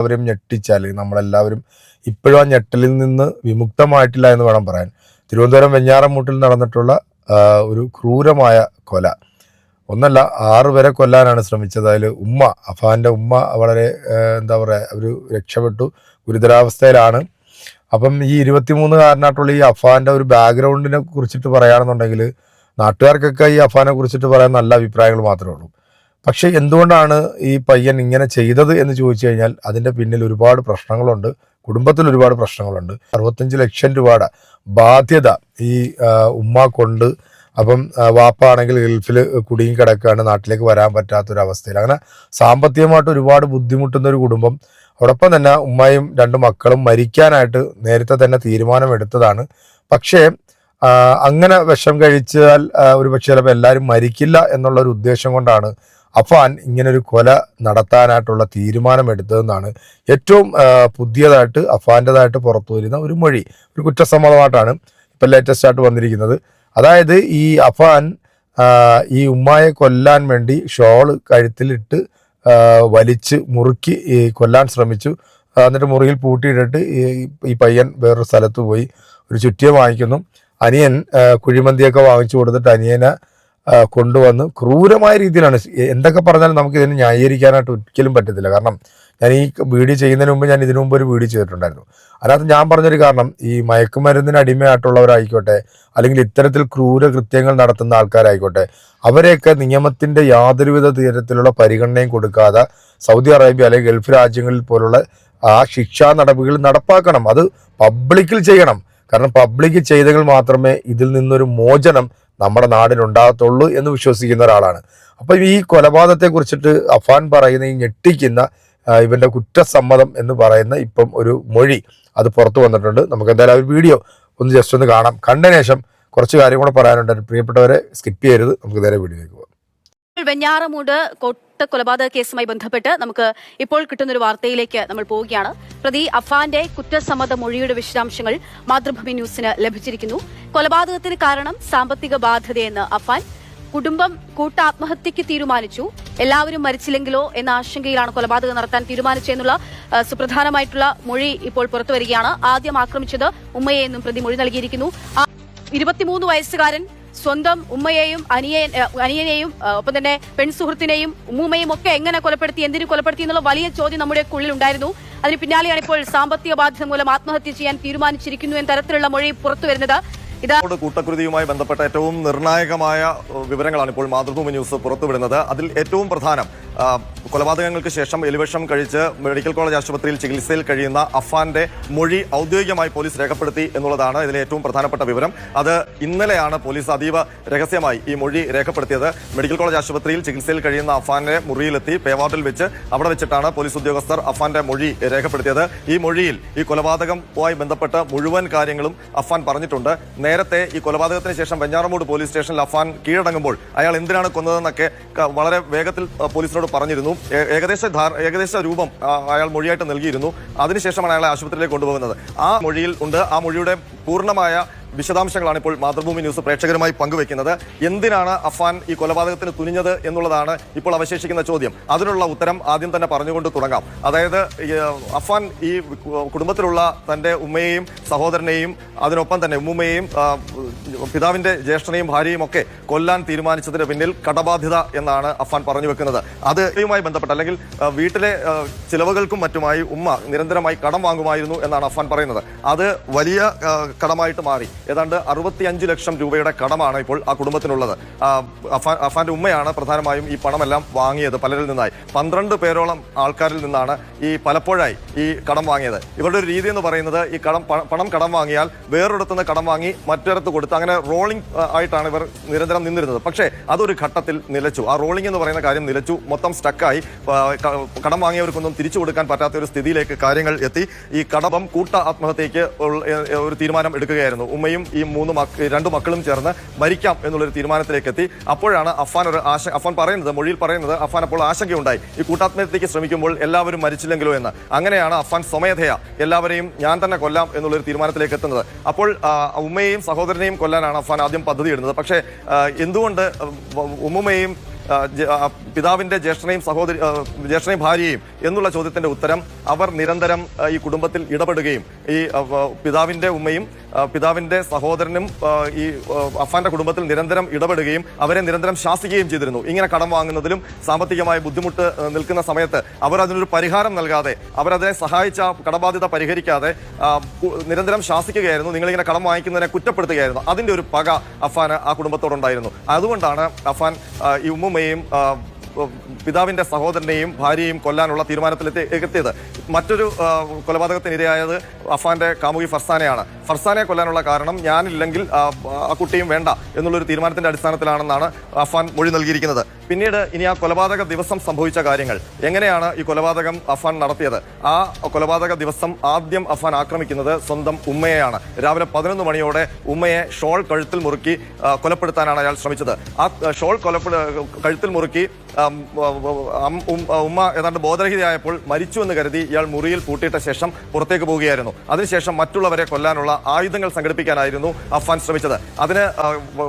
അവരെയും ഞെട്ടിച്ചാൽ നമ്മളെല്ലാവരും ഇപ്പോഴും ആ ഞെട്ടലിൽ നിന്ന് വിമുക്തമായിട്ടില്ല എന്ന് വേണം പറയാൻ. തിരുവനന്തപുരം വെഞ്ഞാറമൂട്ടിൽ നടന്നിട്ടുള്ള ഒരു ക്രൂരമായ കൊല. ഒന്നല്ല ആറ് പേരെ കൊല്ലാനാണ് ശ്രമിച്ചത്. അതിൽ ഉമ്മ അഫാന്റെ ഉമ്മ വളരെ എന്താ പറയുക ഒരു രക്ഷപ്പെട്ടു ഗുരുതരാവസ്ഥയിലാണ്. അപ്പം ഈ ഇരുപത്തിമൂന്നുകാരനായിട്ടുള്ള ഈ അഫാന്റെ ഒരു ബാക്ക്ഗ്രൗണ്ടിനെ കുറിച്ചിട്ട് പറയുകയാണെന്നുണ്ടെങ്കിൽ നാട്ടുകാർക്കൊക്കെ ഈ അഫാനെ കുറിച്ചിട്ട് പറയാൻ നല്ല അഭിപ്രായങ്ങൾ മാത്രമേ ഉള്ളൂ. പക്ഷെ എന്തുകൊണ്ടാണ് ഈ പയ്യൻ ഇങ്ങനെ ചെയ്തത് എന്ന് ചോദിച്ചു കഴിഞ്ഞാൽ അതിന്റെ പിന്നിൽ ഒരുപാട് പ്രശ്നങ്ങളുണ്ട്. കുടുംബത്തിൽ ഒരുപാട് പ്രശ്നങ്ങളുണ്ട്. അറുപത്തഞ്ച് ലക്ഷം രൂപയുടെ ബാധ്യത ഈ ഉമ്മ കൊണ്ട്. അപ്പം വാപ്പാണെങ്കിൽ ഗൾഫിൽ കുടുങ്ങി കിടക്കുകയാണ്. നാട്ടിലേക്ക് വരാൻ പറ്റാത്തൊരവസ്ഥയിൽ. അങ്ങനെ സാമ്പത്തികമായിട്ട് ഒരുപാട് ബുദ്ധിമുട്ടുന്ന ഒരു കുടുംബം. അതോടൊപ്പം തന്നെ ഉമ്മയും രണ്ട് മക്കളും മരിക്കാനായിട്ട് നേരത്തെ തന്നെ തീരുമാനമെടുത്തതാണ്. പക്ഷേ അങ്ങനെ വിഷം കഴിച്ചാൽ ഒരു പക്ഷേ ചിലപ്പോൾ എല്ലാവരും മരിക്കില്ല എന്നുള്ള ഒരു ഉദ്ദേശം കൊണ്ടാണ് അഫാൻ ഇങ്ങനൊരു കൊല നടത്താനായിട്ടുള്ള തീരുമാനമെടുത്തതെന്നാണ് ഏറ്റവും പുതിയതായിട്ട് അഫാന്റെതായിട്ട് പുറത്തു വരുന്ന ഒരു മൊഴി ഒരു കുറ്റസമ്മതമായിട്ടാണ് ഇപ്പം ലേറ്റസ്റ്റ് ആയിട്ട് വന്നിരിക്കുന്നത്. അതായത് ഈ അഫാൻ ഈ ഉമ്മായെ കൊല്ലാൻ വേണ്ടി ഷോൾ കഴുത്തിലിട്ട് വലിച്ച് മുറുക്കി കൊല്ലാൻ ശ്രമിച്ചു. എന്നിട്ട് മുറിയിൽ പൂട്ടിയിട്ടിട്ട് ഈ പയ്യൻ വേറൊരു സ്ഥലത്ത് പോയി ഒരു ചുറ്റിയെ വാങ്ങിക്കുന്നു. അനിയൻ കുഴിമന്തിയൊക്കെ വാങ്ങിച്ചു കൊടുത്തിട്ട് അനിയനെ കൊണ്ടുവന്ന് ക്രൂരമായ രീതിയിലാണ്. എന്തൊക്കെ പറഞ്ഞാലും നമുക്ക് ഇതിനെ ന്യായീകരിക്കാനായിട്ട് ഒരിക്കലും പറ്റത്തില്ല. കാരണം ഞാൻ ഈ വീഡിയോ ചെയ്യുന്നതിന് മുമ്പ് ഞാൻ ഇതിനു മുമ്പ് ഒരു വീഡിയോ ചെയ്തിട്ടുണ്ടായിരുന്നു. അതിനകത്ത് ഞാൻ പറഞ്ഞൊരു കാരണം ഈ മയക്കുമരുന്നിന് അടിമയായിട്ടുള്ളവരായിക്കോട്ടെ അല്ലെങ്കിൽ ഇത്തരത്തിൽ ക്രൂര കൃത്യങ്ങൾ നടത്തുന്ന ആൾക്കാരായിക്കോട്ടെ അവരെയൊക്കെ നിയമത്തിന്റെ യാതൊരുവിധ തരത്തിലുള്ള പരിഗണനയും കൊടുക്കാതെ സൗദി അറേബ്യ അല്ലെങ്കിൽ ഗൾഫ് രാജ്യങ്ങളിൽ പോലുള്ള ആ ശിക്ഷാ നടപടികൾ നടപ്പാക്കണം. അത് പബ്ലിക്കിൽ ചെയ്യണം. കാരണം പബ്ലിക് ചെയ്തെങ്കിൽ മാത്രമേ ഇതിൽ നിന്നൊരു മോചനം നമ്മുടെ നാടിനുണ്ടാകത്തുള്ളൂ എന്ന് വിശ്വസിക്കുന്ന ഒരാളാണ്. അപ്പം ഈ കൊലപാതകത്തെ കുറിച്ചിട്ട് അഫാൻ പറയുന്ന ഈ ഞെട്ടിക്കുന്ന ഇവന്റെ കുറ്റസമ്മതം എന്ന് പറയുന്ന ഇപ്പം ഒരു മൊഴി അത് പുറത്തു വന്നിട്ടുണ്ട്. നമുക്ക് എന്തായാലും ഒരു വീഡിയോ ഒന്ന് ജസ്റ്റ് ഒന്ന് കാണാം. കണ്ടതിന് ശേഷം കുറച്ച് കാര്യം കൂടെ പറയാനുണ്ട്. പ്രിയപ്പെട്ടവരെ സ്കിപ്പ് ചെയ്യരുത്. നമുക്ക് നേരെ വീഡിയോയിലേക്ക് പോകാം. വെഞ്ഞാറമൂട് കൊട്ട കൊലപാതക കേസുമായി ബന്ധപ്പെട്ട് നമുക്ക് ഇപ്പോൾ കിട്ടുന്ന ഒരു വാർത്തയിലേക്ക് നമ്മൾ പോവുകയാണ്. പ്രതി അഫാന്റെ കുറ്റസമ്മത മൊഴിയുടെ വിശദാംശങ്ങൾ മാതൃഭൂമി ന്യൂസിന് ലഭിച്ചിരിക്കുന്നു. കൊലപാതകത്തിന് കാരണം സാമ്പത്തിക ബാധ്യതയെന്ന് അഫാൻ കുടുംബം കൂട്ടാത്മഹത്യക്ക് തീരുമാനിച്ചു. എല്ലാവരും മരിച്ചില്ലെങ്കിലോ എന്ന ആശങ്കയിലാണ് കൊലപാതകം നടത്താൻ തീരുമാനിച്ചെന്നുള്ള സുപ്രധാനമായിട്ടുള്ള മൊഴി ഇപ്പോൾ പുറത്തു വരികയാണ് ആദ്യം ആക്രമിച്ചത് ഉമ്മയെ എന്നും പ്രതി മൊഴി നൽകിയിരിക്കുന്നു. ഇരുപത്തിമൂന്ന് വയസ്സുകാരൻ സ്വന്തം ഉമ്മയെയും അനിയൻ ഏ, അനിയനെയും ഒപ്പം തന്നെ പെൺസുഹൃത്തിനെയും ഉമ്മൂമ്മയും ഒക്കെ എങ്ങനെ കൊലപ്പെടുത്തി എന്തിനു കൊലപ്പെടുത്തി എന്നുള്ള വലിയ ചോദ്യം നമ്മുടെ ഉള്ളിൽ ഉണ്ടായിരുന്നു. അതിന് പിന്നാലെയാണ് ഇപ്പോൾ സാമ്പത്തിക ബാധ്യത മൂലം ആത്മഹത്യ ചെയ്യാൻ തീരുമാനിച്ചിരിക്കുന്നു എന്ന തരത്തിലുള്ള മൊഴി പുറത്തു വരുന്നത്. ഇതോട് കൂട്ടകൃതിയുമായി ബന്ധപ്പെട്ട ഏറ്റവും നിർണായകമായ വിവരങ്ങളാണ് ഇപ്പോൾ മാതൃഭൂമി ന്യൂസ് പുറത്തുവിടുന്നത്. അതിൽ ഏറ്റവും പ്രധാനം കൊലപാതകങ്ങൾക്ക് ശേഷം എലിവിഷം കഴിച്ച് മെഡിക്കൽ കോളേജ് ആശുപത്രിയിൽ ചികിത്സയിൽ കഴിയുന്ന അഫാന്റെ മൊഴി ഔദ്യോഗികമായി പോലീസ് രേഖപ്പെടുത്തി എന്നുള്ളതാണ് ഇതിലെ ഏറ്റവും പ്രധാനപ്പെട്ട വിവരം. അത് ഇന്നലെയാണ് പോലീസ് അതീവ രഹസ്യമായി ഈ മൊഴി രേഖപ്പെടുത്തിയത്. മെഡിക്കൽ കോളേജ് ആശുപത്രിയിൽ ചികിത്സയിൽ കഴിയുന്ന അഫാന്റെ മുറിയിലെത്തി പേവാർഡിൽ വെച്ച് അവിടെ വെച്ചിട്ടാണ് പോലീസ് ഉദ്യോഗസ്ഥർ അഫാന്റെ മൊഴി രേഖപ്പെടുത്തിയത്. ഈ മൊഴിയിൽ ഈ കൊലപാതകവുമായി ബന്ധപ്പെട്ട മുഴുവൻ കാര്യങ്ങളും അഫാൻ പറഞ്ഞിട്ടുണ്ട്. നേരത്തെ ഈ കൊലപാതകത്തിന് ശേഷം വെഞ്ഞാറമൂട് പോലീസ് സ്റ്റേഷനിൽ അഫാൻ കീഴടങ്ങുമ്പോൾ അയാൾ എന്തിനാണ് കൊന്നതെന്നൊക്കെ വളരെ വേഗത്തിൽ പോലീസിനോട് പറഞ്ഞിരുന്നു. ഏകദേശ ഏകദേശ രൂപം അയാൾ മൊഴിയായിട്ട് നൽകിയിരുന്നു. അതിനുശേഷമാണ് അയാളെ ആശുപത്രിയിലേക്ക് കൊണ്ടുപോകുന്നത്. ആ മൊഴിയിൽ ഉണ്ട്. ആ മൊഴിയുടെ പൂർണമായ വിശദാംശങ്ങളാണ് ഇപ്പോൾ മാതൃഭൂമി ന്യൂസ് പ്രേക്ഷകരുമായി പങ്കുവെക്കുന്നത് എന്തിനാണ് അഫാൻ ഈ കൊലപാതകത്തിന് തുനിഞ്ഞത് എന്നുള്ളതാണ് ഇപ്പോൾ അവശേഷിക്കുന്ന ചോദ്യം. അതിനുള്ള ഉത്തരം ആദ്യം തന്നെ പറഞ്ഞുകൊണ്ട് തുടങ്ങാം. അതായത് അഫാൻ ഈ കുടുംബത്തിലുള്ള തന്റെ ഉമ്മയെയും സഹോദരനെയും അതിനൊപ്പം തന്നെ ഉമ്മുമ്മയെയും പിതാവിന്റെ ജ്യേഷ്ഠനെയും ഭാര്യയും ഒക്കെ കൊല്ലാൻ തീരുമാനിച്ചതിന് പിന്നിൽ കടബാധ്യത എന്നാണ് അഫാൻ പറഞ്ഞു വെക്കുന്നത്. അത് ഇതുമായി ബന്ധപ്പെട്ട് അല്ലെങ്കിൽ വീട്ടിലെ ചിലവുകൾക്കും മറ്റുമായി ഉമ്മ നിരന്തരമായി കടം വാങ്ങുമായിരുന്നു എന്നാണ് അഫാൻ പറയുന്നത്. അത് വലിയ കടമായിട്ട് മാറി. ഏതാണ്ട് അറുപത്തിയഞ്ച് ലക്ഷം രൂപയുടെ കടമാണ് ഇപ്പോൾ ആ കുടുംബത്തിനുള്ളത്. അഫാന്റെ ഉമ്മയാണ് പ്രധാനമായും ഈ പണമെല്ലാം വാങ്ങിയത് പലരിൽ നിന്നായി. പന്ത്രണ്ട് പേരോളം ആൾക്കാരിൽ നിന്നാണ് ഈ പലപ്പോഴായി ഈ കടം വാങ്ങിയത്. ഇവരുടെ ഒരു രീതി എന്ന് പറയുന്നത് ഈ കടം പണം കടം വാങ്ങിയാൽ വേറൊരിടത്തു നിന്ന് കടം വാങ്ങി മറ്റൊരിടത്ത് കൊടുത്ത് അങ്ങനെ റോളിംഗ് ആയിട്ടാണ് ഇവർ നിരന്തരം നിന്നിരുന്നത്. പക്ഷേ അതൊരു ഘട്ടത്തിൽ നിലച്ചു. ആ റോളിംഗ് എന്ന് പറയുന്ന കാര്യം നിലച്ചു. മൊത്തം സ്റ്റക്കായി. കടം വാങ്ങിയവർക്കൊന്നും തിരിച്ചു കൊടുക്കാൻ പറ്റാത്ത ഒരു സ്ഥിതിയിലേക്ക് കാര്യങ്ങൾ എത്തി. ഈ കടം കൂട്ട ആത്മഹത്യക്ക് ഒരു തീരുമാനം എടുക്കുകയായിരുന്നു. ഉമ്മയും ഈ മൂന്ന് രണ്ട് മക്കളും ചേർന്ന് മരിക്കാം എന്നുള്ളൊരു തീരുമാനത്തിലേക്ക് എത്തി അപ്പോഴാണ് അഫാൻ ഒരു ആശ അഫാൻ പറയുന്നത് മൊഴിയിൽ പറയുന്നത് അഫാൻ അപ്പോൾ ആശങ്കയുണ്ടായി. ഈ കൂട്ടാത്മഹത്യക്ക് ശ്രമിക്കുമ്പോൾ എല്ലാവരും മരിച്ചില്ലെങ്കിലോ എന്ന്. അങ്ങനെയാണ് അഫാൻ സ്വമേധയ. എല്ലാവരെയും ഞാൻ തന്നെ കൊല്ലാം എന്നുള്ളൊരു തീരുമാനത്തിലേക്ക് എത്തുന്നത് അപ്പോൾ ഉമ്മയെയും സഹോദരനെയും കൊല്ലാനാണ് അഫാൻ ആദ്യം പദ്ധതി ഇടുന്നത് പക്ഷേ എന്തുകൊണ്ട് ഉമ്മുമ്മയും പിതാവിന്റെ ജ്യേഷ്ഠനെയും സഹോദരി ജ്യേഷ്ഠനെയും ഭാര്യയും എന്നുള്ള ചോദ്യത്തിന്റെ ഉത്തരം അവർ നിരന്തരം ഈ കുടുംബത്തിൽ ഇടപെടുകയും ഈ പിതാവിന്റെ ഉമ്മയും പിതാവിന്റെ സഹോദരനും ഈ അഫാന്റെ കുടുംബത്തിൽ നിരന്തരം ഇടപെടുകയും അവരെ നിരന്തരം ശാസിക്കുകയും ചെയ്തിരുന്നു. ഇങ്ങനെ കടം വാങ്ങുന്നതിലും സാമ്പത്തികമായ ബുദ്ധിമുട്ട് നിൽക്കുന്ന സമയത്ത് അവർ അതിനൊരു പരിഹാരം നൽകാതെ അവരതിനെ സഹായിച്ച കടബാധ്യത പരിഹരിക്കാതെ നിരന്തരം ശാസിക്കുകയായിരുന്നു. നിങ്ങളിങ്ങനെ കടം വാങ്ങിക്കുന്നതിനെ കുറ്റപ്പെടുത്തുകയായിരുന്നു. അതിന്റെ ഒരു പക അഫാന് ആ കുടുംബത്തോടുണ്ടായിരുന്നു. അതുകൊണ്ടാണ് അഫാൻ ഈ ഉമ്മുമ്മയും ആ, പിതാവിന്റെ സഹോദരനെയും ഭാര്യയെയും കൊല്ലാനുള്ള തീരുമാനത്തിലെത്തി എത്തിയത് മറ്റൊരു കൊലപാതകത്തിനിരയായത് അഫാന്റെ കാമുകി ഫർസാനെയാണ്. ഫർസാനെ കൊല്ലാനുള്ള കാരണം ഞാനില്ലെങ്കിൽ ആ കുട്ടിയും വേണ്ട എന്നുള്ളൊരു തീരുമാനത്തിന്റെ അടിസ്ഥാനത്തിലാണെന്നാണ് അഫാൻ മൊഴി നൽകിയിരിക്കുന്നത്. പിന്നീട് ഇനി ആ കൊലപാതക ദിവസം സംഭവിച്ച കാര്യങ്ങൾ. എങ്ങനെയാണ് ഈ കൊലപാതകം അഫാൻ നടത്തിയത്? ആ കൊലപാതക ദിവസം ആദ്യം അഫാൻ ആക്രമിക്കുന്നത് സ്വന്തം ഉമ്മയെയാണ്. രാവിലെ പതിനൊന്ന് മണിയോടെ ഉമ്മയെ ഷോൾ കഴുത്തിൽ മുറുക്കി കൊലപ്പെടുത്താനാണ് അയാൾ ശ്രമിച്ചത്. ആ ഷോൾ കൊലപ്പെട കഴുത്തിൽ മുറുക്കി ഉമ്മ ഏതാണ്ട് ബോധരഹിതയായപ്പോൾ മരിച്ചു എന്ന് കരുതി ഇയാൾ മുറിയിൽ പൂട്ടിയിട്ട ശേഷം പുറത്തേക്ക് പോവുകയായിരുന്നു. അതിനുശേഷം മറ്റുള്ളവരെ കൊല്ലാനുള്ള ആയുധങ്ങൾ സംഘടിപ്പിക്കാനായിരുന്നു അഫാൻ ശ്രമിച്ചത്. അതിന്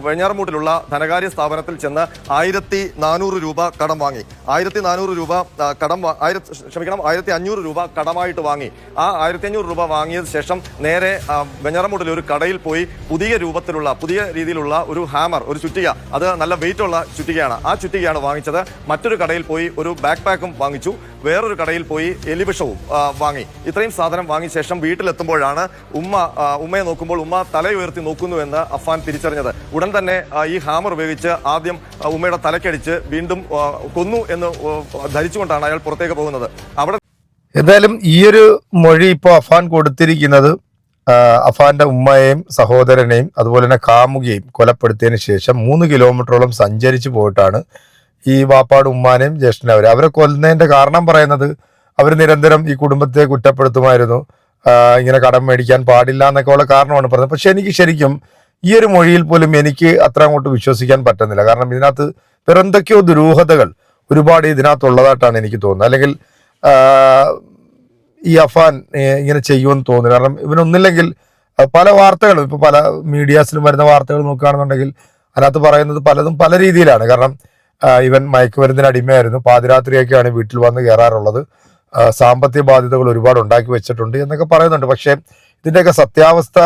വെഞ്ഞാറമൂട്ടിലുള്ള ധനകാര്യ സ്ഥാപനത്തിൽ ചെന്ന് ആയിരത്തി നാനൂറ് രൂപ കടം വാങ്ങി. ആയിരത്തി നാനൂറ് രൂപ കടം ആയിരത്തി ക്ഷമിക്കണം ആയിരത്തി അഞ്ഞൂറ് രൂപ കടമായിട്ട് വാങ്ങി. ആ ആയിരത്തി അഞ്ഞൂറ് രൂപ വാങ്ങിയതിന് ശേഷം നേരെ ആ, ഒരു കടയിൽ പോയി പുതിയ രൂപത്തിലുള്ള പുതിയ രീതിയിലുള്ള ഒരു ഹാമർ ഒരു ചുറ്റിക അത് നല്ല വെയിറ്റ് ഉള്ള ചുറ്റികയാണ്. ആ ചുറ്റികയാണ് വാങ്ങിച്ചത്. മറ്റൊരു കടയിൽ പോയി ഒരു ബാക്ക് പാക്കും വാങ്ങിച്ചു. വേറൊരു കടയിൽ പോയി എലിവിഷവും വാങ്ങി. ഇത്രയും സാധനം വാങ്ങിയ ശേഷം വീട്ടിലെത്തുമ്പോഴാണ് ഉമ്മ ഉമ്മയെ നോക്കുമ്പോൾ ഉമ്മ തലയുയർത്തി നോക്കുന്നു എന്ന് അഫാൻ തിരിച്ചറിഞ്ഞത്. ഉടൻ തന്നെ ഈ ഹാമർ ഉപയോഗിച്ച് ആദ്യം ഉമ്മയുടെ തലക്കടിച്ച് വീണ്ടും കൊന്നു എന്ന് ധരിച്ചുകൊണ്ടാണ് അയാൾ പുറത്തേക്ക് പോകുന്നത്. അവിടെ എന്തായാലും ഈ ഒരു മൊഴി ഇപ്പോൾ അഫാൻ കൊടുത്തിരിക്കുന്നത് അഫാന്റെ ഉമ്മയെയും സഹോദരനെയും അതുപോലെ തന്നെ കാമുകയും കൊലപ്പെടുത്തിയതിന് ശേഷം മൂന്ന് കിലോമീറ്ററോളം സഞ്ചരിച്ചു പോയിട്ടാണ് ഈ വാപ്പാട് ഉമ്മാനെയും ജ്യേഷ്ഠനെ അവരെ അവരെ കൊല്ലുന്നതിന്റെ കാരണം പറയുന്നത് അവർ നിരന്തരം ഈ കുടുംബത്തെ കുറ്റപ്പെടുത്തുമായിരുന്നു. ഇങ്ങനെ കടം മേടിക്കാൻ പാടില്ല എന്നൊക്കെ ഉള്ള കാരണമാണ് പറഞ്ഞത്. പക്ഷെ എനിക്ക് ശരിക്കും ഈ ഒരു മൊഴിയിൽ പോലും എനിക്ക് അത്ര അങ്ങോട്ട് വിശ്വസിക്കാൻ പറ്റുന്നില്ല. കാരണം ഇതിനകത്ത് വേറെ എന്തൊക്കെയോ ദുരൂഹതകൾ ഒരുപാട് ഇതിനകത്തുള്ളതായിട്ടാണ് എനിക്ക് തോന്നുന്നത്. അല്ലെങ്കിൽ ഈ അഫാൻ ഇങ്ങനെ ചെയ്യുമെന്ന് തോന്നുന്നു കാരണം ഇവനൊന്നില്ലെങ്കിൽ പല വാർത്തകളും ഇപ്പൊ പല മീഡിയാസിലും വരുന്ന വാർത്തകൾ നോക്കുകയാണെന്നുണ്ടെങ്കിൽ അതിനകത്ത് പറയുന്നത് പലതും പല രീതിയിലാണ്. കാരണം ഇവൻ മയക്കുമരുന്നിന് അടിമയായിരുന്നു. പാതിരാത്രിയൊക്കെയാണ് വീട്ടിൽ വന്ന് കയറാറുള്ളത്. സാമ്പത്തിക ബാധ്യതകൾ ഒരുപാട് ഉണ്ടാക്കി വെച്ചിട്ടുണ്ട് എന്നൊക്കെ പറയുന്നുണ്ട്. പക്ഷേ ഇതിന്റെയൊക്കെ സത്യാവസ്ഥ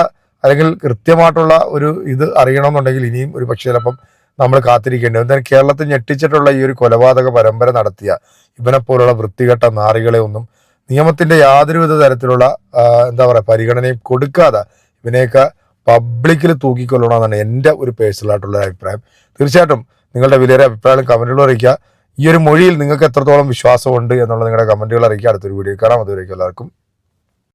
അല്ലെങ്കിൽ കൃത്യമായിട്ടുള്ള ഒരു ഇത് അറിയണമെന്നുണ്ടെങ്കിൽ ഇനിയും ഒരു പക്ഷേ ചിലപ്പം നമ്മൾ കാത്തിരിക്കേണ്ടി എന്തായാലും കേരളത്തിൽ ഞെട്ടിച്ചിട്ടുള്ള ഈ ഒരു കൊലപാതക പരമ്പര നടത്തിയ ഇവനെ പോലുള്ള വൃത്തികെട്ട നാറികളെ ഒന്നും നിയമത്തിന്റെ യാതൊരുവിധ തരത്തിലുള്ള എന്താ പറയുക പരിഗണനയും കൊടുക്കാതെ ഇവനെയൊക്കെ പബ്ലിക്കിൽ തൂക്കിക്കൊള്ളണമെന്നാണ് എന്റെ ഒരു പേഴ്സണലായിട്ടുള്ള അഭിപ്രായം. തീർച്ചയായിട്ടും നിങ്ങളുടെ വിലയേറെ അഭിപ്രായങ്ങളും കമന്റുകൾ അറിയിക്കുക. ഈ ഒരു മൊഴിയിൽ നിങ്ങൾക്ക് എത്രത്തോളം വിശ്വാസമുണ്ട് എന്നുള്ള നിങ്ങളുടെ കമന്റുകൾ അറിയിക്കുക. അടുത്തൊരു വീഡിയോ കാണാം. അതുവരേക്കും എല്ലാവർക്കും